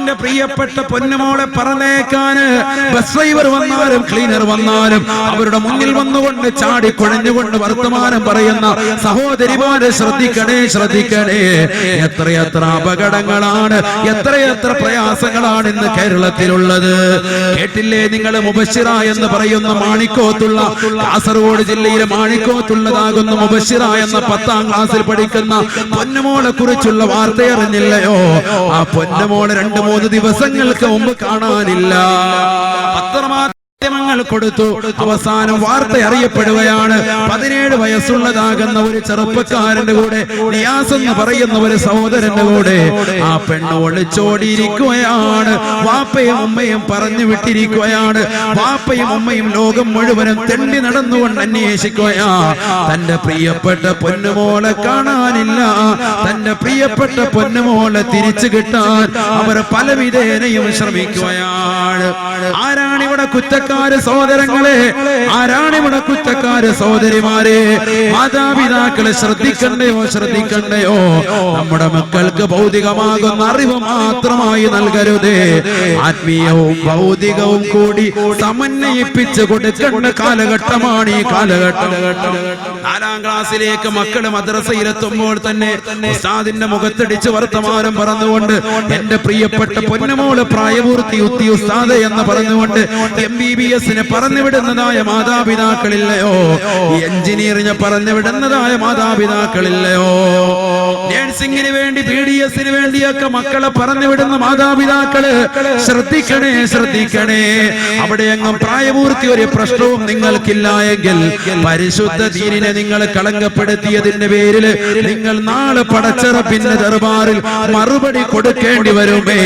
തന്റെ പ്രിയപ്പെട്ട പൊന്നുമോളെ പറഞ്ഞേക്കാന് ബസ് ഡ്രൈവർ വന്നാലും ക്ലീനർ വന്നാലും അവരുടെ മുന്നിൽ വന്നുകൊണ്ട് ചാടി കുഴഞ്ഞുകൊണ്ട് വർത്തമാനം പറയുന്ന സഹോദരിമാരെ ശ്രദ്ധിക്കണേ ശ്രദ്ധിക്കണേ. എത്രയെത്ര അപകടങ്ങളാണ് എത്രയെത്ര പ്രയാസങ്ങളാണ് ഇന്ന് കേരളത്തിലുള്ളത്. കേട്ടില്ലേ നിങ്ങൾ മുബശിറ എന്ന് പറയുന്ന മാണിക്കോത്തുള്ള കാസർഗോഡ് ജില്ലയിലെ മാണിക്കോത്തുള്ളതാകുന്ന മുബശിറ എന്ന പത്താം ക്ലാസ്സിൽ പഠിക്കുന്ന പൊന്നുമോളെ കുറിച്ചുള്ള വാർത്തയറിഞ്ഞില്ലയോ ആ പൊന്നുമോളെ രണ്ട് മൂന്ന് ദിവസങ്ങൾക്ക് മുമ്പ് കാണാനില്ല. പത്രമാധ്യമങ്ങൾ കൊടുത്തു. അവസാനം വാർത്ത അറിയപ്പെടുകയാണ്. പതിനേഴ് വയസ്സുള്ളതാകുന്ന ഒരു ചെറുപ്പക്കാരന്റെ കൂടെ എന്ന് പറയുന്ന ഒരു സഹോദരന്റെ കൂടെ ആ പെണ്ണ് ഒളിച്ചോടിയിരിക്കുകയാണ്. വാപ്പയും ഉമ്മയും പറഞ്ഞു വിട്ടിരിക്കുകയാണ്. വാപ്പയും ഉമ്മയും ലോകം മുഴുവനും തെണ്ടി നടന്നുകൊണ്ട് അന്വേഷിക്കുകയാ. തന്റെ പ്രിയപ്പെട്ട പൊന്നുമോളെ കാണാനില്ല. തന്റെ പ്രിയപ്പെട്ട പൊന്നുമോളെ തിരിച്ചു കിട്ടാൻ അവർ പല വിധേനയും ശ്രമിക്കുകയാണ്. ആരാണ് ഇവിടെ കുറ്റക്കാര് സഹോദരങ്ങളെ ആരാണ് ഇവിടെ കുറ്റക്കാര് സഹോദരിമാരെ? മാതാപിതാക്കളെ ശ്രദ്ധിക്കണ്ടയോ ശ്രദ്ധിക്കണ്ടയോ? നമ്മുടെ മക്കൾക്ക് ഭൗതികമാകുന്ന അറിവ് മാത്രമായി നൽകരുതേ. ആത്മീയവും ഭൗതികവും കൂടി സമന്വയിപ്പിച്ച് കൊടുക്കേണ്ട കാലഘട്ടമാണ് ഈ കാലഘട്ടം. നാലാം ക്ലാസ്സിലേക്ക് മക്കൾ മദ്രസയിലെത്തുമ്പോൾ തന്നെ ഉസ്താദിന്റെ മുഖത്തടിച്ച് വർത്തമാനം പറഞ്ഞുകൊണ്ട് എന്റെ പ്രിയപ്പെട്ട പൊന്നമോൾ പ്രായപൂർത്തി ഉത്തി ഉസ്താദ് എന്ന് പറഞ്ഞുകൊണ്ട് എം ബി ബി എസിന് പറഞ്ഞു വിടുന്നതായ മാതാപിതാക്കളില്ലയോ? എഞ്ചിനീയറിനെ പറഞ്ഞുവിടുന്നതായ മാതാപിതാക്കളില്ലയോ? നേഴ്സിംഗിന് വേണ്ടി ബി ഡി എസിന് വേണ്ടിയൊക്കെ മക്കളെ പറഞ്ഞു വിടുന്ന മാതാപിതാക്കൾ ശ്രദ്ധിക്കണേ ശ്രദ്ധിക്കണേ. അവിടെ എങ്ങും പ്രായപൂർത്തി ഒരു പ്രശ്നവും നിങ്ങൾക്കില്ല എങ്കിൽ പരിശുദ്ധ ദീനിനെ നിങ്ങൾ കളങ്കപ്പെടുത്തിയതിന്റെ പേരിൽ നിങ്ങൾ നാളെ പടച്ചറപ്പിന്റെ ദർബാറിൽ മറുപടി കൊടുക്കേണ്ടി വരുമേ.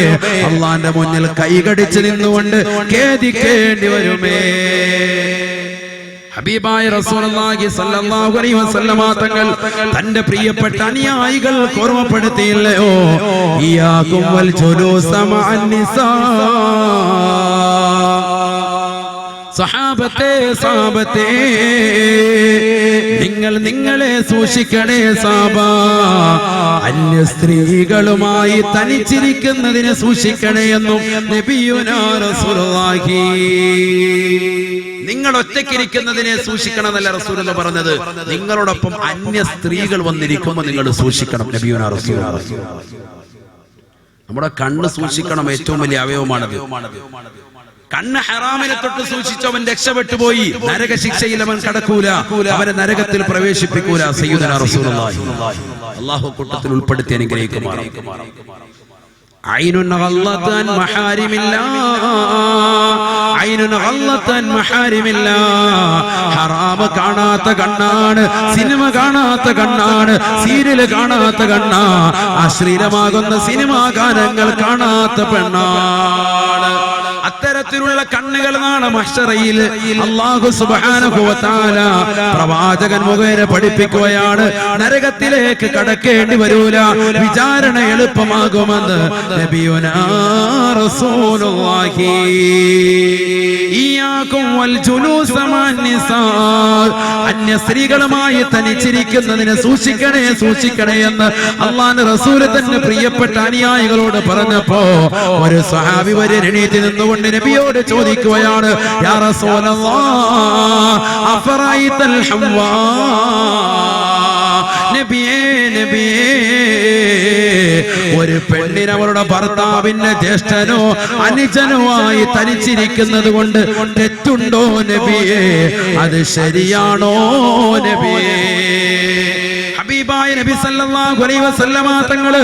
അള്ളാന്റെ മുന്നിൽ കൈകടിച്ച് നിന്നുകൊണ്ട് ഖേദിക്കേണ്ടി വരുമേ ഹബീബായ റസൂലുള്ളാഹി സ്വല്ലല്ലാഹു അലൈഹി വസല്ലമ തങ്ങൾ തന്റെ പ്രിയപ്പെട്ട അനുയായികൾ ഓർമ്മപ്പെടുത്തിയില്ലയോ? ഇയാകും വൽ ജുലൂസ മഅൻ നിസാ. സഹാബത്തെ സാബത്തെ. നിങ്ങൾ നിങ്ങളെ സൂക്ഷിക്കണേ സാബ. അന്യ സ്ത്രീകളുമായി തനിച്ചിരിക്കുന്നതിനെ സൂക്ഷിക്കണേ എന്നും നബിയുനാ റസൂലുള്ളാഹി. നിങ്ങൾ ഒറ്റയ്ക്കിരിക്കുന്നതിനെ സൂക്ഷിക്കണം എന്നല്ല റസൂൽ എന്ന് പറഞ്ഞത്. നിങ്ങളോടൊപ്പം അന്യ സ്ത്രീകൾ വന്നിരിക്കുമ്പോൾ നിങ്ങൾ സൂക്ഷിക്കണം നബിയുനാ നമ്മുടെ കണ്ണ് സൂക്ഷിക്കണം ഏറ്റവും വലിയ അവയവമാണത്. കണ്ണ് ഹറാമിനെ തൊട്ട് സൂക്ഷിച്ചവൻ രക്ഷപ്പെട്ടു പോയി. നരക ശിക്ഷയിൽ അവൻ കടക്കൂല. അവനെ നരകത്തിൽ പ്രവേശിപ്പിക്കൂല സയ്യിദുനാ റസൂലുള്ളാഹി. അല്ലാഹു കൂട്ടത്തിൽ ഉൾപ്പെടുത്തി അനുഗ്രഹിക്കുമാറാം. ഐനുൻ ഗല്ലത്താൻ മഹാരിമില്ല. ഐനുൻ ഗല്ലത്താൻ മഹാരിമില്ല. ഹറാമ് കാണാത്ത കണ്ണാണ് സിനിമ കാണാത്ത കണ്ണാണ് സീരിയൽ കാണാത്ത കണ്ണാ. അശ്ലീലമാകുന്ന സിനിമാ ഗാനങ്ങൾ കാണാത്ത പെണ്ണാണ്. അത്തരത്തിലുള്ള കണ്ണുകൾ നാളെ മഷറയിൽ അള്ളാഹു സുബാനുഭവത്താല പ്രവാചകൻ മുഖേന പഠിപ്പിക്കുകയാണ്. നരകത്തിലേക്ക് കടക്കേണ്ടി വരൂല. വിചാരണ എളുപ്പമാകുമെന്ന് അന്യ സ്ത്രീകളുമായി തനിച്ചിരിക്കുന്നതിനെ സൂക്ഷിക്കണേ സൂക്ഷിക്കണേ എന്ന് അള്ളാഹ് റസൂൽ തന്നെ പ്രിയപ്പെട്ട അനുയായികളോട് പറഞ്ഞപ്പോ ഒരു സ്വഹാബി വരെ എണീറ്റ് നിന്നുകൊണ്ട് നബിയോട് ചോദിക്കുകയാണ് യാ റസൂലല്ലാഹ് അഫറൈതൽ നബിയേ നബിയേ ഒരു പെണ്ണിന് അവരുടെ ഭർത്താവിന്റെ ജ്യേഷ്ഠനോ അനുജനോ ആയി തനിച്ചിരിക്കുന്നത് കൊണ്ട് തെറ്റുണ്ടോ നബിയേ? അത് ശരിയാണോ നബിയേ? ഹബീബായ നബി സല്ലല്ലാഹു അലൈഹി വസല്ലമ തങ്ങൾ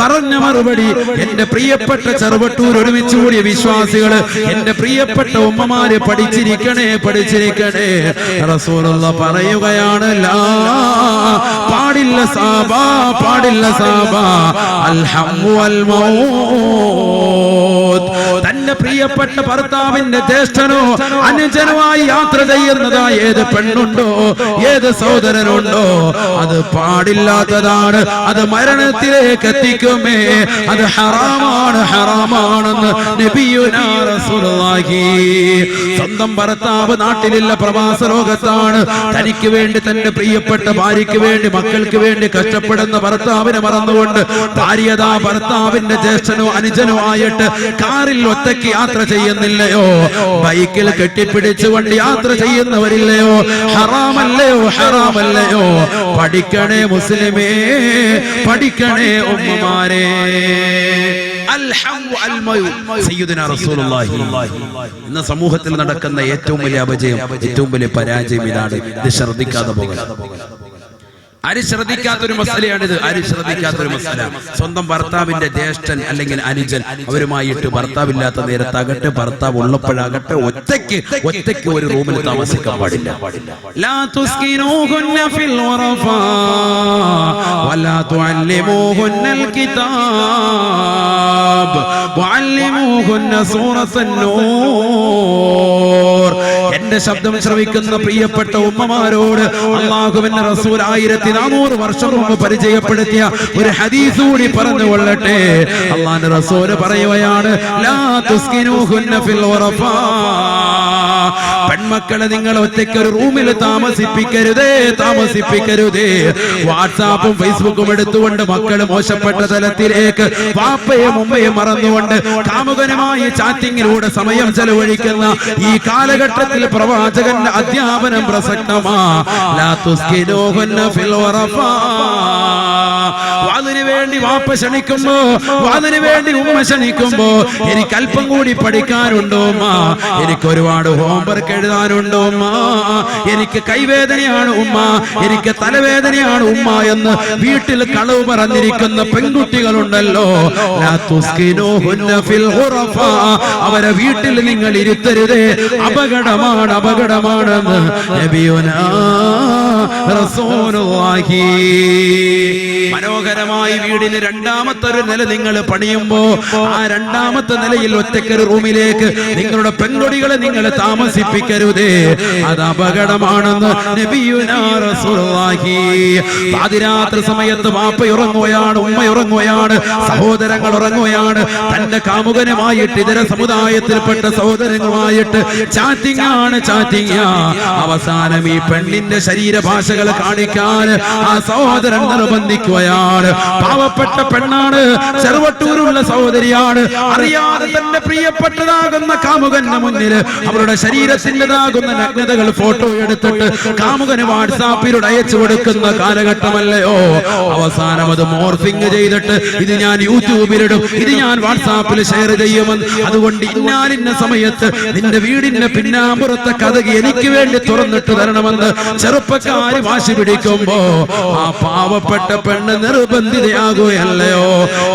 പറഞ്ഞ മറുപടി എന്റെ പ്രിയപ്പെട്ട ചെറുവട്ടൂർ ഒരുമിച്ച് കൂടിയ വിശ്വാസികൾ എന്റെ പ്രിയപ്പെട്ട ഉമ്മമാര് പഠിച്ചിരിക്കണേ പഠിച്ചിരിക്കണേ. റസൂലുള്ള പറയുകയാണ് ലാ പാടില്ല സാബ പാടില്ല സാബ അൽഹമ്മു അൽ തന്റെ പ്രിയപ്പെട്ട ഭർത്താവിന്റെ ജ്യേഷ്ഠനോ അനുജനുമായി യാത്ര ചെയ്യുന്നതായി ഏത് പെണ്ണുണ്ടോ? ഏത് സഹോദരനുണ്ടോ? അത് പാടില്ലാത്തതാണ്. അത് മരണത്തിലേക്ക് എത്തിക്കുമേ. അത് ഹറാമാണ് ഹറാമാണെന്ന് സ്വന്തം ഭർത്താവ് നാട്ടിലില്ല പ്രവാസ ലോകത്താണ്. തനിക്ക് വേണ്ടി തന്റെ പ്രിയപ്പെട്ട ഭാര്യയ്ക്ക് വേണ്ടി മക്കൾക്ക് വേണ്ടി കഷ്ടപ്പെടുന്ന ഭർത്താവിനെ മറന്നുകൊണ്ട് ഭാര്യതാ ഭർത്താവിന്റെ ജ്യേഷ്ഠനോ അനുജനോ ആയിട്ട് കാറിൽ ഒറ്റയ്ക്ക് യാത്ര ചെയ്യുന്നില്ലയോ? ബൈക്കിൽ കെട്ടിപ്പിടിച്ചുകൊണ്ട് യാത്ര ചെയ്യുന്നവരില്ലയോ? ഹറാമല്ലയോ? ഹറാമല്ലയോ? പഠിക്കണേ മുസ്ലിമേ പഠിക്കണേ ഉമ്മമാരെ. ഇന്ന് സമൂഹത്തിൽ നടക്കുന്ന ഏറ്റവും വലിയ അപജയം ഏറ്റവും വലിയ പരാജയം ഇതാണ്. ഇത് ശ്രദ്ധിക്കാതെ പോകണം ആര് ശ്രദ്ധിക്കാത്തൊരു മസലയാണിത്. ആര് ശ്രദ്ധിക്കാത്തൊരു മസല. സ്വന്തം ഭർത്താവിന്റെ ജ്യേഷ്ഠൻ അല്ലെങ്കിൽ അനുജൻ അവരുമായിട്ട് ഭർത്താവില്ലാത്ത നേരത്താകട്ടെ ഭർത്താവ് ഉള്ളപ്പോഴാകട്ടെ ഒറ്റയ്ക്ക് ഒറ്റയ്ക്ക് ഒരു റൂമിൽ താമസിക്കാൻ പാടില്ല. ലാ തുസ്കിനൂഹുന്ന ഫിൽ എന്റെ ശബ്ദം ശ്രവിക്കുന്ന പ്രിയപ്പെട്ട ഉമ്മമാരോട് അള്ളാഹുവിന്റെ റസൂൽ ആയിരത്തി നാനൂറ് വർഷം മുമ്പ് പരിചയപ്പെടുത്തിയ ഒരു ഹദീസ് കൂടി പറഞ്ഞു കൊള്ളട്ടെ. അള്ളാന്റെ റസൂൽ പറയുകയാണ് ലാ തുസ്കിനൂഹുന്ന ഫിൽ ഉറഫാ പെൺമക്കളെ നിങ്ങൾ ഒറ്റയ്ക്ക് ഒരു റൂമിൽ താമസിപ്പിക്കരുതേ താമസിപ്പിക്കരുതേ. വാട്സാപ്പും ഫേസ്ബുക്കും എടുത്തുകൊണ്ട് മക്കൾ മോശപ്പെട്ട തലത്തിലേക്ക് പാപ്പയും ഉമ്മയും മറന്നുകൊണ്ട് കാമുകനുമായി ചാറ്റിങ്ങിലൂടെ സമയം ചെലവഴിക്കുന്ന ഈ കാലഘട്ടത്തിൽ പ്രവാചകന്റെ അധ്യാപനം പ്രസക്തമാ. വേണ്ടി വാപ്പ ക്ഷണിക്കുമ്പോ വാതിന് വേണ്ടി ഉമ്മ ക്ഷണിക്കുമ്പോ എനിക്ക് അല്പം കൂടി പഠിക്കാനുണ്ടോ ഉമ്മ? എനിക്ക് ഒരുപാട് ഹോംവർക്ക് എഴുതാനുണ്ടോ ഉമ്മ? എനിക്ക് കൈവേദനയാണ് ഉമ്മ. എനിക്ക് തലവേദനയാണ് ഉമ്മ എന്ന് വീട്ടിൽ കളവ് പറഞ്ഞിരിക്കുന്ന പെൺകുട്ടികളുണ്ടല്ലോ. അവരെ വീട്ടിൽ നിങ്ങൾ ഇരുത്തരുതേ. അപകടമാണ് അപകടമാണെന്ന് മനോഹരമായി വീടിന് രണ്ടാമത്തെ ഒരു നില നിങ്ങൾ പണിയുമ്പോ ആ രണ്ടാമത്തെ നിലയിൽ ഒറ്റക്കൊരു റൂമിലേക്ക് നിങ്ങളുടെ പെൺകൊടികളെ നിങ്ങൾ താമസിപ്പിക്കരുതേ. അത് അപകടമാണെന്ന് പാതിരാത്രി സമയത്ത് വാപ്പ ഉറങ്ങുകയാണ് ഉമ്മ ഉറങ്ങുകയാണ് സഹോദരങ്ങൾ ഉറങ്ങുകയാണ്. തന്റെ കാമുകനുമായിട്ട് ഇതര സമുദായത്തിൽപ്പെട്ട സഹോദരങ്ങളുമായിട്ട് ചാറ്റിംഗ് ആണ് ചാറ്റിംഗ് അവസാനം ഈ പെണ്ണിന്റെ ശരീരഭാഷകൾ കാണിക്കാൻ ആ സഹോദരൻ നിർബന്ധിക്കുകയാണ്. പാവപ്പെട്ട പെണ്ണാണ്. ചെറുവട്ടൂരുള്ള സഹോദരിയാണ്. അറിയാതെ തന്റെ പ്രിയപ്പെട്ടതാകുന്ന കാമുകന്റെ മുന്നിൽ അവരുടെ ശരീരത്തിന്റെതാകുന്ന നഗ്നതകൾ ഫോട്ടോ എടുത്തിട്ട് കാമുകന് വാട്സാപ്പിലൂടെ അയച്ചു കൊടുക്കുന്ന കാലഘട്ടമല്ലയോ? അവസാനം അത് മോർഫിംഗ് ചെയ്തിട്ട് ഇത് ഞാൻ യൂട്യൂബിലിടും. ഇത് ഞാൻ വാട്സാപ്പിൽ ഷെയർ ചെയ്യുമെന്ന്. അതുകൊണ്ട് ഇന്നാലിന്ന സമയത്ത് നിന്റെ വീടിന്റെ പിന്നാമ്പുറത്തെ കഥ എനിക്ക് വേണ്ടി തുറന്നിട്ട് തരണമെന്ന് ചെറുപ്പക്കാര് വാശി പിടിക്കുമ്പോ ആ പാവപ്പെട്ട പെണ്ണ് നിർബന്ധിതയാകുകയല്ലയോ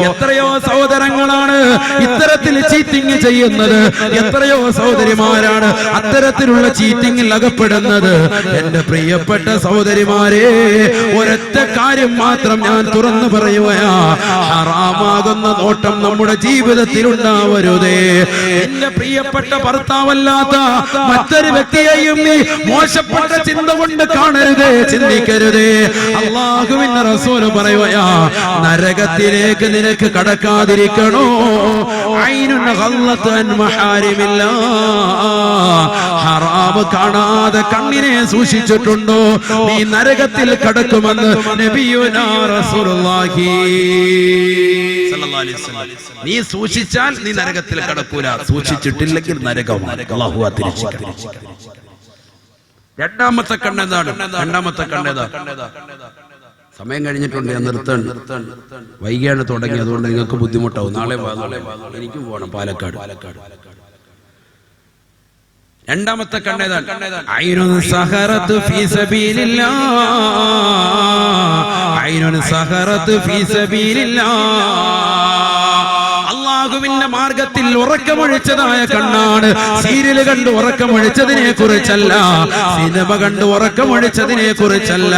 എത്രയോ സഹോദരങ്ങളാണ് ഇത്തരത്തിൽ ചീറ്റിംഗ് ചെയ്യുന്നത്. എത്രയോ സഹോദരിമാരാണ് അത്തരത്തിലുള്ള ചീറ്റിംഗിൽ അകപ്പെടുന്നത്. എന്റെ പ്രിയപ്പെട്ട സഹോദരിമാരെ ഒരൊറ്റ കാര്യം മാത്രം ഞാൻ തുറന്നു പറയുകയാ. ഹറാമാകുന്ന നോട്ടം നമ്മുടെ ജീവിതത്തിൽ ഉണ്ടാവരുതേ. എന്റെ പ്രിയപ്പെട്ട ഭർത്താവല്ലാത്ത മറ്റൊരു വ്യക്തിയെയും നീ മോശപ്പെട്ട ചിന്ത കൊണ്ട് കാണരുതേ ചിന്തിക്കരുതേ. അള്ളാഹുവിന്റെ റസൂൽ പറയുകയാ നരകത്തിലേക്ക് നിനക്ക് കടക്കാതിരിക്കണോ? ഹറാബ് കാണാതെ കണ്ണിനെ സൂക്ഷിച്ചിട്ടുണ്ടോ? നീ നരകത്തിൽ കടക്കുമെന്ന്. നീ സൂക്ഷിച്ചാൽ നീ നരകത്തിൽ കടക്കൂല. സൂക്ഷിച്ചിട്ടില്ലെങ്കിൽ നരകമാണ്. രണ്ടാമത്തെ കണ്ണെന്താണ്? രണ്ടാമത്തെ കണ്ണെതാ സമയം കഴിഞ്ഞിട്ടുണ്ട് ഞാൻ നിർത്താൻ വൈകിയാണ് തുടങ്ങി അതുകൊണ്ട് നിങ്ങൾക്ക് ബുദ്ധിമുട്ടാവും. നാളെ എനിക്കും പോകണം പാലക്കാട്. രണ്ടാമത്തെ കണ്ണേതാണ് സഹറത്ത് ഫീ സബീലില്ലാ. അള്ളാഹുവിന്റെ മാർഗത്തിൽ ഉറക്കമൊഴിച്ചതായ കണ്ണാണ്. സീരിയൽ കണ്ട് ഉറക്കമൊഴിച്ചതിനെ കുറിച്ചല്ല സിനിമ കണ്ട് ഉറക്കമൊഴിച്ചതിനെ കുറിച്ചല്ല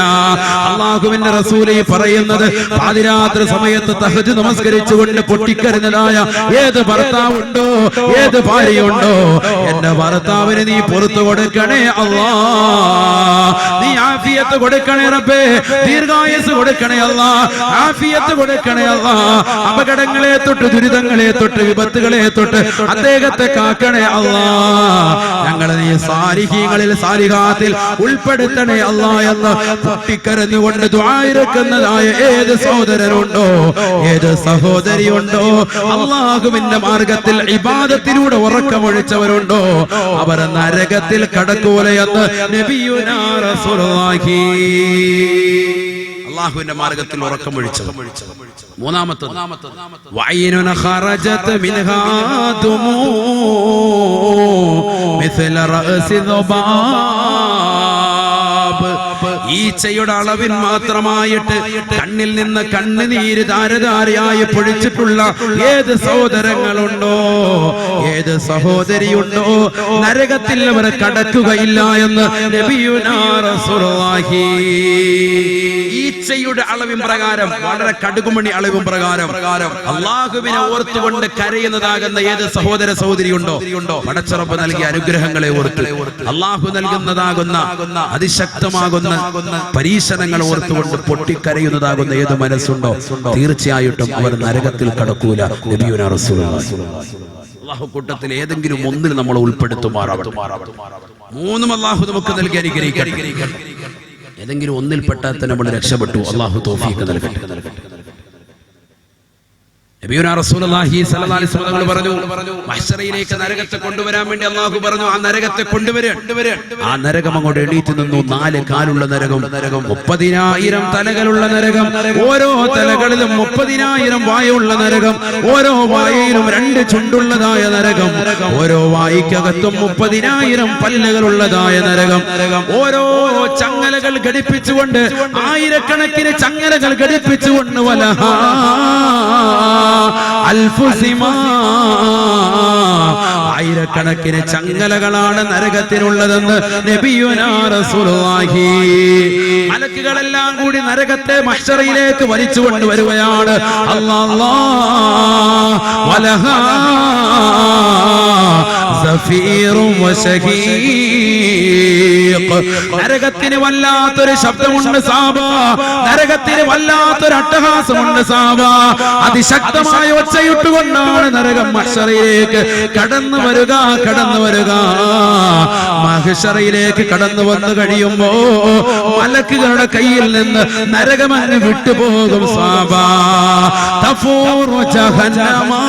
അള്ളാഹുവിന്റെ റസൂലി പറയുന്നത് പാതിരാത്രി സമയത്ത് തഹജ് നമസ്കരിച്ചുകൊണ്ട് പൊട്ടിക്കരുന്നതായ ഏത് ഭർത്താവുണ്ടോ ഏത് ഭാര്യയുണ്ടോ? എന്റെ ഭർത്താവിന് നീ പുറത്തു കൊടുക്കണേ അള്ളാ. നീ ആഫിയത്ത് കൊടുക്കണേ റബ്ബേ. ദീർഘായുസ് കൊടുക്കണേ അല്ലാ ആഫിയത്ത് കൊടുക്കണേ അല്ലാ അപകടങ്ങളെ തൊട്ട് ദുരിതങ്ങളെ തൊട്ട് വിപത്തുകളെ തൊട്ട് അദ്ദേഹത്തെ കാക്കണേ അല്ലാ ഞങ്ങളെ നീ സാരിഹീങ്ങളിൽ സാരിഹാത്തിൽ ഉൾപ്പെടുത്തണേ അല്ലാ എന്ന് പൊട്ടിക്കരഞ്ഞുകൊണ്ട് ദ്വായിരക്കുന്നതായ ഏത് സഹോദരനുണ്ടോ? ഏത് സഹോദരിയുണ്ടോ? അള്ളാഹുവിന്റെ മാർഗത്തിൽ ഇബാദത്തിലൂടെ ഉറക്കമൊഴിച്ചവരുണ്ടോ? അവർ നരകത്തിൽ കടക്കൂലയെന്ന് നബിയുനാ റസൂലുള്ളാഹി. അള്ളാഹുവിന്റെ മാർഗത്തിൽ ഉറക്കമൊഴിച്ചവർ. മൂന്നാമത്തെ വൈനുന ഖറജത് മിൻഹാ ദുമൂ മിഥല റഅസി ദുബാബ് ഈച്ചയുടെ അളവിൽ മാത്രമായിട്ട് കണ്ണിൽ നിന്ന് കണ്ണുനീര് ധാരധാരയായി പൊഴിച്ചിട്ടുള്ള ഏത് സഹോദരങ്ങളുണ്ടോ? ഏത് സഹോദരിയുണ്ടോ? നരകത്തിൽ അവർ കടക്കുകയില്ല എന്ന് ഈച്ചയുടെ അളവിൻ പ്രകാരം വളരെ കടുകുമണി അളവും പ്രകാരം അള്ളാഹുവിനെ ഓർത്തുകൊണ്ട് കരയുന്നതാകുന്ന ഏത് സഹോദര സഹോദരി ഉണ്ടോ പടച്ചുറപ്പ് നൽകിയ അനുഗ്രഹങ്ങളെ ഓർത്ത് അള്ളാഹു നൽകുന്നതാകുന്ന അതിശക്തമാകുന്ന പരീക്ഷണങ്ങൾ ഓർത്തുകൊണ്ട് പൊട്ടിക്കരയുന്നതാകുന്ന ഏത് മനസ്സുണ്ടോ? തീർച്ചയായിട്ടും അവർ നരകത്തിൽ കടക്കൂല. നബിയുനാ അള്ളാഹു കൂട്ടത്തിൽ ഏതെങ്കിലും ഒന്നിൽ നമ്മൾ ഉൾപ്പെടുത്തുമാറാവട്ടെ. മൂന്നും അള്ളാഹു നമുക്ക് നൽകി അനുഗ്രഹിക്കട്ടെ. ഏതെങ്കിലും ഒന്നിൽപ്പെട്ടാൽ തന്നെ നമ്മൾ രക്ഷപ്പെട്ടു. അള്ളാഹു തോഫിക്ക് നൽകട്ടെ. നബിയുനാ റസൂലുള്ളാഹി സ്വല്ലല്ലാഹി അലൈഹി വസല്ലം തങ്ങൾ പറഞ്ഞു നരകത്തെ കൊണ്ടുവരാൻ വേണ്ടി അള്ളാഹു പറഞ്ഞു ആ നരകത്തെ കൊണ്ടുവരാൻ ആ നരകം അങ്ങോട്ട് എണീറ്റ് നിന്നു നാല് കാലുള്ള നരകം നരകം മുപ്പതിനായിരം തലകളുള്ള നരകം ഓരോ തലകളിലും മുപ്പതിനായിരം വായുള്ള നരകം ഓരോ വായയിലും രണ്ട് ചുണ്ടുള്ളതായ നരകം ഓരോ വായിക്കകത്തും മുപ്പതിനായിരം പല്ലുകളുള്ളതായ നരകം ഓരോ ചങ്ങലകൾ ഘടിപ്പിച്ചുകൊണ്ട് ആയിരക്കണക്കിന് ചങ്ങലകൾ ഘടിപ്പിച്ചുകൊണ്ട് വലഹാ അൽഫുസിമാ. ആയിരക്കണക്കിന് ചങ്ങലകളാണ് നരകത്തിനുള്ളതെന്ന് മലക്കുകളെല്ലാം കൂടി നരകത്തെ മഷറയിലേക്ക് വലിച്ചു കൊണ്ടുവരുകയാണ്. നരകത്തിന് വല്ലാത്തൊരു ശബ്ദമുണ്ട് സാബ. നരകത്തിന് വല്ലാത്തൊരു അട്ടഹാസമുണ്ട് സാബ. അതിശക്തമായ ഒച്ചയിട്ടുകൊണ്ടാണ് നരകം മഷറയിലേക്ക് കടന്നു വരിക കടന്നു വരുക മഹിഷറയിലേക്ക് കടന്നു വന്നു കഴിയുമ്പോ മലക്കുകളുടെ കയ്യിൽ നിന്ന് നരകമാന് വിട്ടുപോകും സാബാ. തഫൂറു ജഹന്നമാ.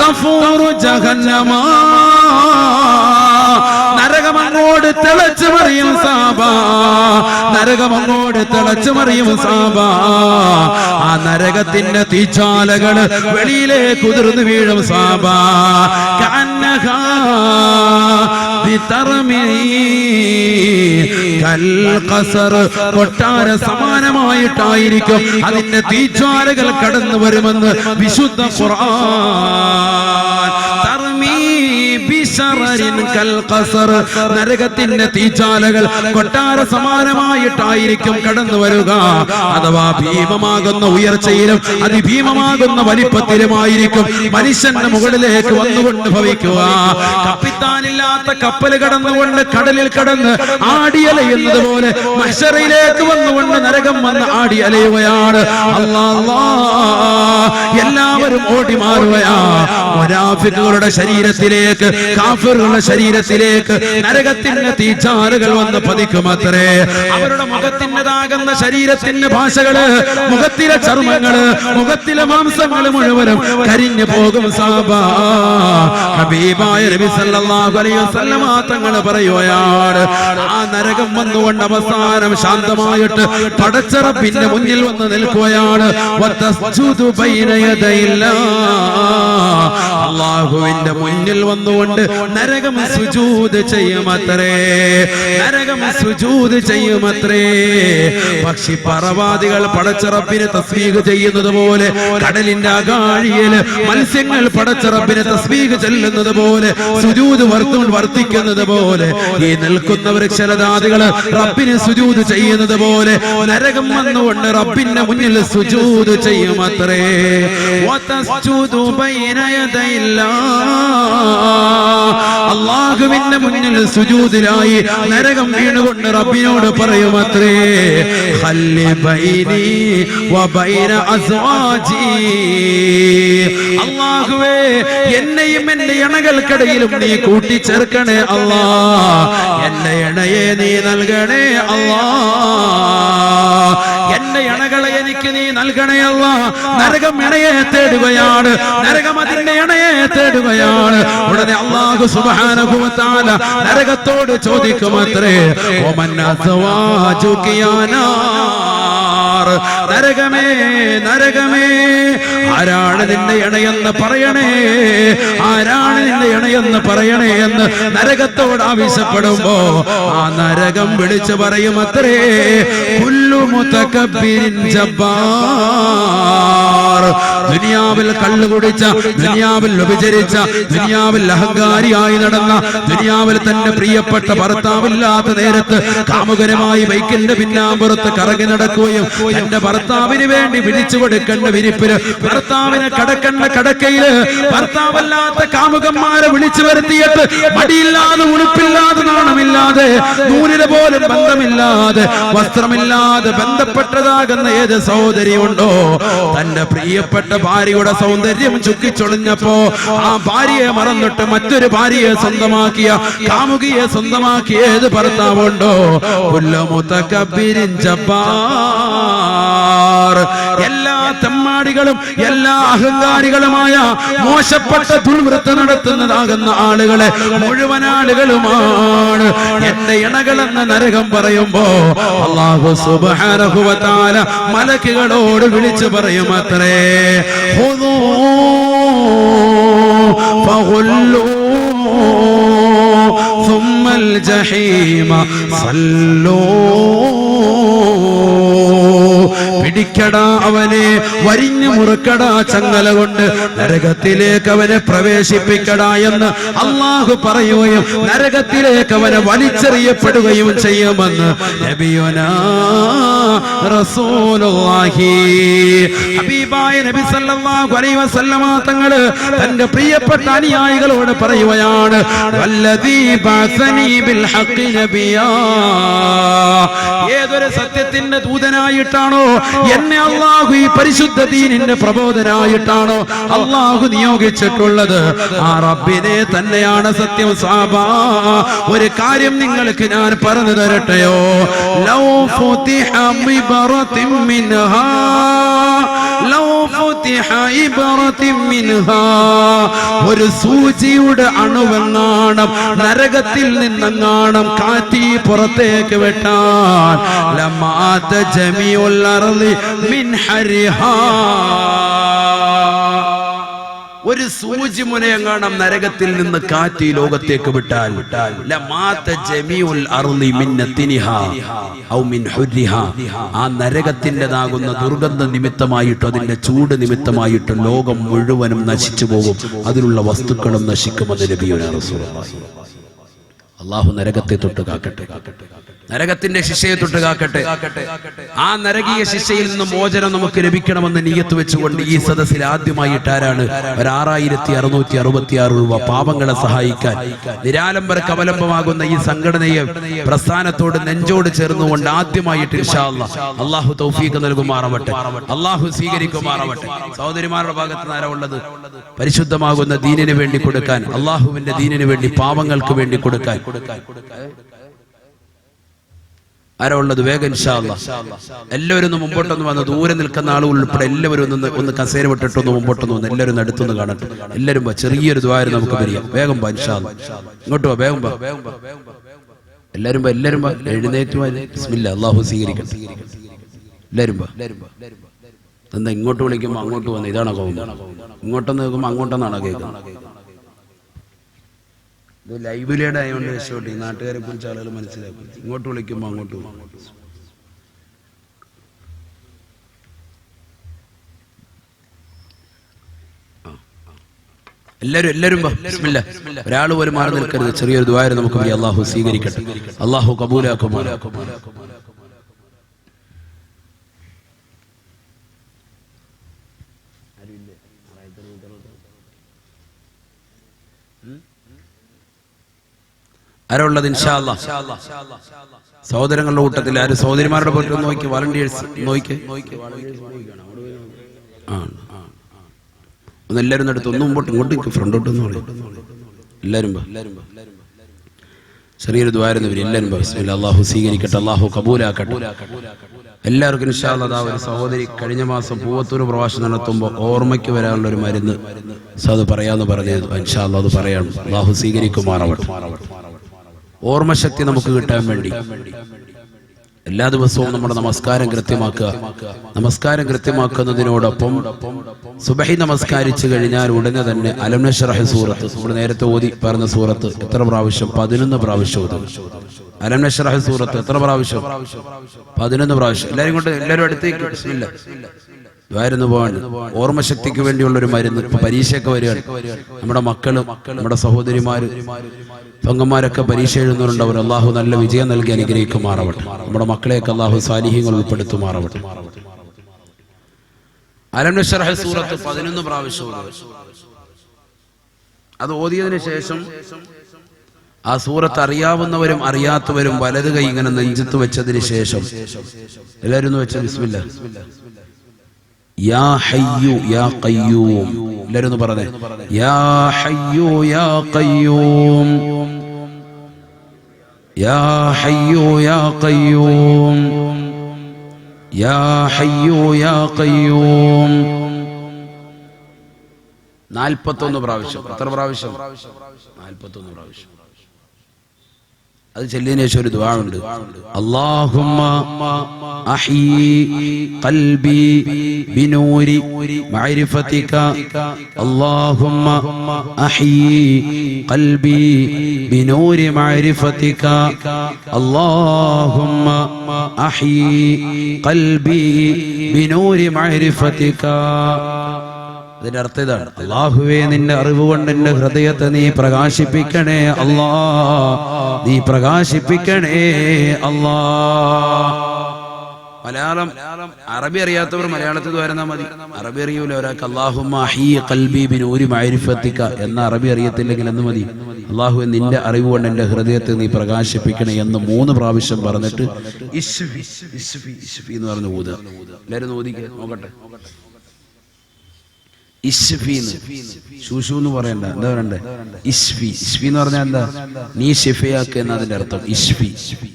തഫൂറു ജഹന്നമാ. നരകമങ്ങോട് തിളച്ചു മറിയും സാബ. നരകമങ്ങോട് തിളച്ചു മറിയും സാബ. ആ നരകത്തിന്റെ തീച്ചാലകൾ വെളിയിലേക്ക് ഉതിർന്നു വീഴും സാബ. കൊട്ടാര സമാനമായിട്ടായിരിക്കും അതിന്റെ തീച്ചാലകൾ കടന്നു വരുമെന്ന് വിശുദ്ധ ഖുർആൻ. നരകത്തിന്റെ തീച്ചാലകൾ കൊട്ടാര സമാനമായിട്ടായിരിക്കും കടന്നു വരിക അഥവാ ഭീമമാകുന്ന ഉയർച്ചയിലും അതിഭീമമാകുന്ന വലിപ്പത്തിലുമായിരിക്കും മനുഷ്യന്റെ മുകളിലേക്ക് വന്നുകൊണ്ട് ഭവിക്കുക. കപ്പിത്താനില്ലാത്ത കപ്പൽ കടന്നുകൊണ്ട് കടലിൽ കടന്ന് ആടിയലയുന്നത് പോലെ മഷറയിലേക്ക് വന്നുകൊണ്ട് നരകം വന്ന് ആടി അലയുകയാണ് അല്ലാ അല്ലാ. എല്ലാവരും ഓടി മാറുകയാ മുനാഫിക്കുകളുടെ ശരീരത്തിലേക്ക് കാഫിറുകളുടെ ശരീരത്തിലേക്ക് നരകത്തിന്റെ തീച്ചാറുകൾ വന്ന് പതിക്കുമത്രേ. അവരുടെ മുഖത്തിന്റെതാകുന്ന ശരീരത്തിന്റെ ഭാഷകൾ മുഖത്തിലെ ചർമ്മങ്ങൾ മുഖത്തിലെ മാംസങ്ങൾ മുഴുവനും കരിഞ്ഞു പോകും സാബാ. ഹബീബായ നബി സല്ലല്ലാഹു അലൈഹി വസല്ലം തങ്ങൾ പറയുകയാണ്. ആ നരകം വന്നുകൊണ്ട് അവസാനം ശാന്തമായിട്ട് പടച്ചറപ്പിന്റെ മുന്നിൽ വന്ന് നിൽക്കുകയാണ്. അള്ളാഹുവിന്റെ മുന്നിൽ വന്നുകൊണ്ട് നരകം സുജൂത് ചെയ്യുമത്രേ. നരകം സുജൂത് ചെയ്യുമത്രേ. പക്ഷി പറവാദികൾ പടച്ചറപ്പിന് തസ്ബീഹ് ചെയ്യുന്നത് പോലെ കടലിന്റെ അകാഴിയിൽ മത്സ്യങ്ങൾ പടച്ചറപ്പിന് തസ്ബീഹ് ചെല്ലുന്നത് പോലെ സുജൂത് വർത്തും വർത്തിക്കുന്നത് പോലെ ഈ നിൽക്കുന്ന വൃക്ഷലതാദികൾ റബ്ബിന് സുജൂത് ചെയ്യുന്നത് പോലെ നരകം വന്നുകൊണ്ട് റബ്ബിന്റെ മുന്നിൽ സുജൂത് ചെയ്യുമത്രേ. അള്ളാഹുവിന്റെ മുന്നിൽ സുജൂതിലായി നരകം വീണുകൊണ്ട് റബ്ബിനോട് പറയുമത്രേ അള്ളാഹുവേ എന്നെയും എന്റെ ഇണകൾക്കിടയിലും നീ കൂട്ടിച്ചേർക്കണേ അള്ളാ എന്റെ ഇണയെ നീ നൽകണേ അല്ലാ എന്റെ ഇണകളെ എനിക്ക് നീ നൽകണേ അല്ല നരകം ഇണയെ തേടുകയാണ്. നരകം അതിന്റെ ഇണയെ തേടുകയാണ്. ഉടനെ അള്ളാഹു സുബാനുഭവത്താല നരകത്തോട് ചോദിക്കുമത്രേ. ഓമൻ. നരകമേ നരകമേ ആരാണ് നിന്റെ ഇണയെന്ന് പറയണേ? ആരാണ് നിന്റെ ഇണയെന്ന് പറയണേ എന്ന് നരകത്തോട് ആവശ്യപ്പെടുമ്പോ ആ നരകം വിളിച്ചു പറയും അത്രേ. ദുനിയാവിൽ കള്ളു കുടിച്ച ദുനിയാവിൽ വ്യഭിചരിച്ച ദുനിയാവിൽ അഹങ്കാരിയായി നടന്ന ദുനിയാവിൽ തന്നെ പ്രിയപ്പെട്ട ഭർത്താവില്ലാത്ത നേരത്ത് കാമുകരമായി ബൈക്കിന്റെ പിന്നാമ്പുറത്ത് കറങ്ങി നടക്കുകയും തന്റെ ഭർത്താവിന് വേണ്ടി വിരിച്ചു കൊടുക്കേണ്ട വിരിപ്പിൽ ഭർത്താവിനെ കടക്കേണ്ട കടക്കയിൽ ഭർത്താവല്ലാത്ത കാമുകന്മാരെ വിളിച്ചു വരുത്തിയിട്ട് മടിയില്ലാതെ ഉടുപ്പില്ലാതെ നാണമില്ലാതെ നൂലിന് പോലും ബന്ധമില്ലാതെ വസ്ത്രമില്ലാതെ ബന്ധപ്പെട്ടതാകുന്ന ഏത് സഹോദരി ഉണ്ടോ തന്റെ പ്രിയപ്പെട്ട ഭാര്യയുടെ സൗന്ദര്യം ചുക്കിച്ചൊളിഞ്ഞപ്പോ ആ ഭാര്യയെ മറന്നിട്ട് മറ്റൊരു ഭാര്യയെ സ്വന്തമാക്കിയ കാമുകിയെ സ്വന്തമാക്കിയ ഏത് ഭർത്താവുണ്ടോ? പുല്ലമുത്തക്കബിരിൻ ജബ്ബാർ. എല്ലാ തെമ്മാടികളും എല്ലാ അഹങ്കാരികളുമായ മോശപ്പെട്ട ദുർവൃത്തി നടത്തുന്നതാകുന്ന ആളുകളെ മുഴുവൻ ആളുകളുമാണ് എന്റെ ഇണകളെന്ന നരകം പറയുമ്പോ അള്ളാഹു സുബാനഹുവത്താല മലക്കുകളോട് വിളിച്ചു പറയും അത്രേ ഹുദൂ ഫഗുല്ലൂ ثم الجحيم صلوا പിടിക്കടാ അവനെ വരിഞ്ഞു മുറുക്കടാ ചങ്ങല കൊണ്ട്. നരകത്തിലേക്ക് അവനെ പ്രവേശിപ്പിക്കടാ എന്ന് അള്ളാഹു പറയുകയും നരകത്തിലേക്ക് അവനെ വലിച്ചെറിയപ്പെടുകയും ചെയ്യുമെന്ന് തങ്ങൾ തന്റെ പ്രിയപ്പെട്ട അനുയായികളോട് പറയുകയാണ് ഏതൊരു സത്യത്തിന്റെ ദൂതനായിട്ടാണോ എന്നെ അള്ളാഹു ഈ പരിശുദ്ധ ദീനിന്റെ പ്രബോധനായിട്ടാണോ അള്ളാഹു നിയോഗിച്ചിട്ടുള്ളത്. ആ റബ്ബിനെ തന്നെയാണ് സത്യം സാബാ. ഒരു കാര്യം നിങ്ങൾക്ക് ഞാൻ പറഞ്ഞു തരട്ടെയോ? ലൗ ഒരു സൂചിയുടെ അണുവെങ്ങാണം നരകത്തിൽ നിന്നെങ്ങാണം കാറ്റി പുറത്തേക്ക് വെട്ടാൻ. ലമാത്ത ജമിയുള്ള മിൻ ഹരിഹാ. ഒരു സൂചി മുനയെങ്ങാണം നരകത്തിൽ നിന്ന് കാറ്റ് ഈ ലോകത്തേക്ക് വിട്ടാൽ. ആ നരകത്തിന്റെതാകുന്ന ദുർഗന്ധ നിമിത്തമായിട്ടും അതിന്റെ ചൂട് നിമിത്തമായിട്ടും ലോകം മുഴുവനും നശിച്ചു പോകും. അതിലുള്ള വസ്തുക്കളും നശിക്കുമെന്ന് റസൂലുള്ളാഹി. അള്ളാഹു നരകത്തെ തൊട്ട് കാക്കട്ടെ കാക്കട്ടെ നരകത്തിന്റെ ശിക്ഷയെ തൊട്ട് കാക്കട്ടെ. ആ നരകീയ ശിക്ഷയിൽ നിന്ന് മോചനം നമുക്ക് ലഭിക്കണമെന്ന് നീയത്ത് വെച്ചുകൊണ്ട് ഈ സദസ്സിൽ ആദ്യമായിട്ട് ആരാണ് ഒരു ആറായിരത്തി അറുന്നൂറ്റി അറുപത്തി ആറ് രൂപ പാപങ്ങളെ സഹായിക്കാൻ. നിരാലംബർക്ക് അവലംബമാകുന്ന ഈ സംഘടനയെ പ്രസ്ഥാനത്തോട് നെഞ്ചോട് ചേർന്നുകൊണ്ട് ആദ്യമായിട്ട് അള്ളാഹു തൗഫീഖ് നൽകുമാറവട്ടെ. അള്ളാഹു സ്വീകരിക്കുമാറവട്ടെ. സഹോദരിമാരുടെ ഭാഗത്ത് ആരാ ഉള്ളത്? പരിശുദ്ധമാകുന്ന ദീനിന് വേണ്ടി കൊടുക്കാൻ അള്ളാഹുവിന്റെ ദീനിന് വേണ്ടി പാപങ്ങൾക്ക് വേണ്ടി കൊടുക്കാൻ. ആരാ വേഗം. എല്ലാവരും ഒന്ന് മുമ്പോട്ടൊന്ന് വന്ന് ദൂരെ നിൽക്കുന്ന ആളുകൾ ഉൾപ്പെടെ എല്ലാവരും ഒന്ന് ഒന്ന് കസേര വിട്ടിട്ടൊന്ന് മുമ്പോട്ടൊന്ന് വന്ന് എല്ലാവരും അടുത്തൊന്ന് കാണട്ടെ. എല്ലാവരും ചെറിയൊരു ദ്വാരം നമുക്ക് പറയാം വേഗം വാ. ഇങ്ങോട്ട് വേഗം വാ. എല്ലാവരും എല്ലാവരും വാ. എഴുന്നേറ്റ് വാ. അള്ളാഹു സ്വീകരിക്കട്ടെ. വാ. എന്താ ഇങ്ങോട്ട് വിളിക്കുമ്പോൾ അങ്ങോട്ട് വന്ന്? ഇതാണോ ഇങ്ങോട്ടൊന്ന് കേൾക്കുമ്പോൾ അങ്ങോട്ടെന്നാണോ കേൾക്കുന്നത്? ഇത് ലൈവിലേഡ് ആയതുകൊണ്ട് രക്ഷപ്പെട്ടു. ഈ നാട്ടുകാരെ കുറിച്ച് ആളുകൾ മനസ്സിലാക്കും. ഇങ്ങോട്ട് വിളിക്കുമ്പോൾ അങ്ങോട്ട് എല്ലാരും ബിസ്മില്ല. ഒരാൾ പോലും മാറി നിൽക്കരുത്. ചെറിയൊരു ദ്വാരം നമുക്ക് അള്ളാഹു സ്വീകരിക്കട്ടെ. അള്ളാഹു കബൂലാക്കുമാർ ആരുള്ളത് ഇൻഷാ അല്ലാ സഹോദരങ്ങളുടെ കൂട്ടത്തിൽ ആര് സഹോദരിമാരുടെ പോയിട്ട് നോക്കി വളണ്ടിയേഴ്സ് നോക്കി. ആ ഒന്ന് എല്ലാവരും എടുത്ത് ഒന്നും മുമ്പോട്ട് ഇങ്ങോട്ട് ഫ്രണ്ടോട്ടൊന്നും എല്ലാവരും വാ. ചെറിയൊരു ദ്വാരം വരും. എല്ലാവരും. അള്ളാഹു സ്വീകരിക്കട്ടെ അള്ളാഹു കബൂലാക്കട്ടെ. എല്ലാവർക്കും ഇൻഷാല്ലാ ഒരു സഹോദരി കഴിഞ്ഞ മാസം പൂവത്തൂർ പ്രവാസം നടത്തുമ്പോൾ ഓർമ്മയ്ക്ക് വരാനുള്ള ഒരു മരുന്ന് അത് പറയാന്ന് പറഞ്ഞു ഇൻഷാല്ലാ അത് പറയണം അള്ളാഹു സ്വീകരിക്കുമാറാവട്ടെ. ഓർമ്മശക്തി നമുക്ക് കിട്ടാൻ വേണ്ടി. എല്ലാ ദിവസവും നമ്മുടെ നമസ്കാരം കൃത്യമാക്കുക. നമസ്കാരം കൃത്യമാക്കുന്നതിനോടൊപ്പം സുബഹി നമസ്കാരിച്ചു കഴിഞ്ഞാൽ ഉടനെ തന്നെ അലംനഷറഹ് സൂറത്ത്. നമ്മൾ നേരത്തെ ഓതി പറഞ്ഞ സൂറത്ത് എത്ര പ്രാവശ്യം? പതിനൊന്ന് പ്രാവശ്യം ഓതും. അലംനഷറഹ് സൂറത്ത് എത്ര പ്രാവശ്യം? പതിനൊന്ന് പ്രാവശ്യം. എല്ലാരും കൊണ്ട് എല്ലാവരും അടുത്തേക്ക്. പോവാണ് ഓർമ്മശക്തിക്ക് വേണ്ടിയുള്ള ഒരു മരുന്ന് പരീക്ഷയൊക്കെ വരികയാണ്. നമ്മുടെ മക്കൾ നമ്മുടെ സഹോദരിമാര് പങ്കന്മാരൊക്കെ പരീക്ഷ എഴുതുന്നവരുണ്ടവർ അള്ളാഹു നല്ല വിജയം നൽകി അനുഗ്രഹിക്കുമാറാവട്ടെ. നമ്മുടെ മക്കളെയൊക്കെ അള്ളാഹു സാലിഹ്യങ്ങൾ ഉൾപ്പെടുത്തുമാറാവട്ടെ. സൂറത്ത് പതിനൊന്ന് പ്രാവശ്യം അത് ഓതിയതിന് ശേഷം ആ സൂറത്ത് അറിയാവുന്നവരും അറിയാത്തവരും വലത് കൈ ഇങ്ങനെ നെഞ്ചത്ത് വെച്ചതിന് ശേഷം എല്ലാവരും വെച്ചു യാ ഹയ്യു യാ എല്ലാവരും ഒന്ന് പറഞ്ഞേ യാ ഹയ്യു യാ കയ്യൂം യാ ഹയ്യു യാ കയ്യൂം യാ ഹയ്യു യാ കയ്യൂം നാൽപ്പത്തൊന്ന് പ്രാവശ്യം. എത്ര പ്രാവശ്യം? നാൽപ്പത്തൊന്ന് പ്രാവശ്യം. അത് ചെല്ലിയതിനു ശേഷം ഒരു ദുആ ഉണ്ട്. അല്ലാഹുമ്മ അഹീ ഖൽബി ബിനൂരി മഅരിഫതിക അല്ലാഹുമ്മ അഹീ ഖൽബി ബിനൂരി മഅരിഫതിക അല്ലാഹുമ്മ അഹീ ഖൽബി ബിനൂരി മഅരിഫതിക അതിന്റെ അർത്ഥം ഇതാണ്. അള്ളാഹുവേ നിന്റെ അറിവ് കൊണ്ട് എന്റെ ഹൃദയത്തെ നീ പ്രകാശിപ്പിക്കണേ അല്ലാ. നീ പ്രകാശിപ്പിക്കണേ അല്ലാ. മലയാളം അറബി അറിയാത്തവർ മലയാളത്തിൽ വരുന്നാൽ മതി. അറബി അറിയൂല ഒരാൾക്ക് അള്ളാഹുമാരിഫത്തിക്ക എന്ന അറബി അറിയത്തില്ലെങ്കിൽ എന്ന് മതി. അള്ളാഹു നിന്റെ അറിവ് കൊണ്ട് എന്റെ ഹൃദയത്തെ നീ പ്രകാശിപ്പിക്കണേ എന്ന് മൂന്ന് പ്രാവശ്യം പറഞ്ഞിട്ട് ഇസ്ഫി ഇസ്ഫി ഇസ്ഫി എന്ന് പറഞ്ഞു ഊതുക. എല്ലാവരും ഓദിക്കുക നോക്കട്ടെ. ഇസ്ഫീന്ന്. ശൂഷു എന്ന് പറയണ്ട. എന്താ പറയണ്ടേ? ഇസ്ഫി. ഇസ്ഫി എന്ന് പറഞ്ഞാൽ എന്താ? നീ ഷിഫയാക്ക് എന്നതിന്റെ അർത്ഥം. ഇസ്ഫി. ഇസ്ഫി.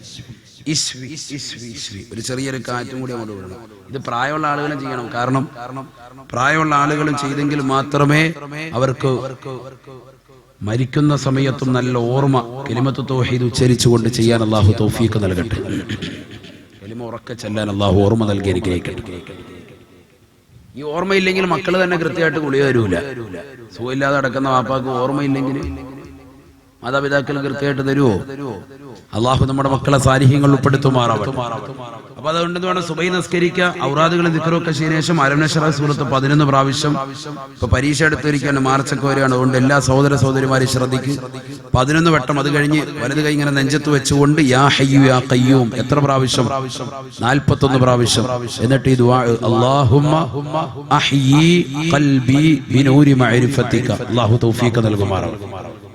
ഇസ്ഫി. ഇസ്ഫി. ഒരു ചെറിയൊരു കാറ്റും കൂടി അങ്ങോട്ട് വിടണം ഇത് പ്രായമുള്ള ആളുകളും ചെയ്യണം. കാരണം പ്രായമുള്ള ആളുകളും ചെയ്തെങ്കിൽ മാത്രമേ അവർക്ക് മരിക്കുന്ന സമയത്തും നല്ല ഓർമ്മ കെലിമത്ത് തോഹീദ് ഉച്ചരിച്ചുകൊണ്ട് ചെയ്യാൻ അള്ളാഹു തൗഫീക്ക് നൽകട്ടെ. കെലിമ ഉറക്കെ ചെല്ലാൻ അള്ളാഹു ഓർമ്മ നൽകി അനുഗ്രഹിക്കട്ടെ. ഈ ഓർമ്മയില്ലെങ്കിൽ മക്കൾ തന്നെ കൃത്യമായിട്ട് ഗുളിക തരൂല. സുഖമില്ലാതെ അടക്കുന്ന വാപ്പാക്ക് ഓർമ്മയില്ലെങ്കിൽ മാതാപിതാക്കൾ കൃത്യമായിട്ട് തരുമോ അള്ളാഹു നമ്മുടെ മക്കളെ സാരിഹ്യങ്ങൾ ഉൾപ്പെടുത്തുമാറാവട്ടെ. അപ്പൊ അതുകൊണ്ട് എന്ത് വേണം സുബൈ നസ്കരിക്കുക ഔറാദുകൾ നിക്കറൊക്കെ ശേഷം അരമനശ്വര സൂറത്ത് പതിനൊന്ന് പ്രാവശ്യം. ഇപ്പൊ പരീക്ഷ എടുത്തിരിക്കാൻ മാർച്ചൊക്കെ വരികയാണ്. അതുകൊണ്ട് എല്ലാ സഹോദര സഹോദരിമാരെയും ശ്രദ്ധിക്കും. പതിനൊന്ന് വട്ടം അത് കഴിഞ്ഞ് വലത് കൈ ഇങ്ങനെ നെഞ്ചത്ത് വെച്ചുകൊണ്ട് യാ ഹയ്യു യാ കയ്യൂം എത്ര പ്രാവശ്യം? നാൽപ്പത്തൊന്ന് പ്രാവശ്യം. എന്നിട്ട് ഈ ദുആ അല്ലാഹുമ്മ ഖൽബി അല്ലാഹു തൗഫീഖ്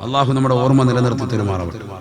അല്ലാഹു നമ്മുടെ ഓർമ്മ നിലനിർത്തി തരുമാറാവട്ടെ.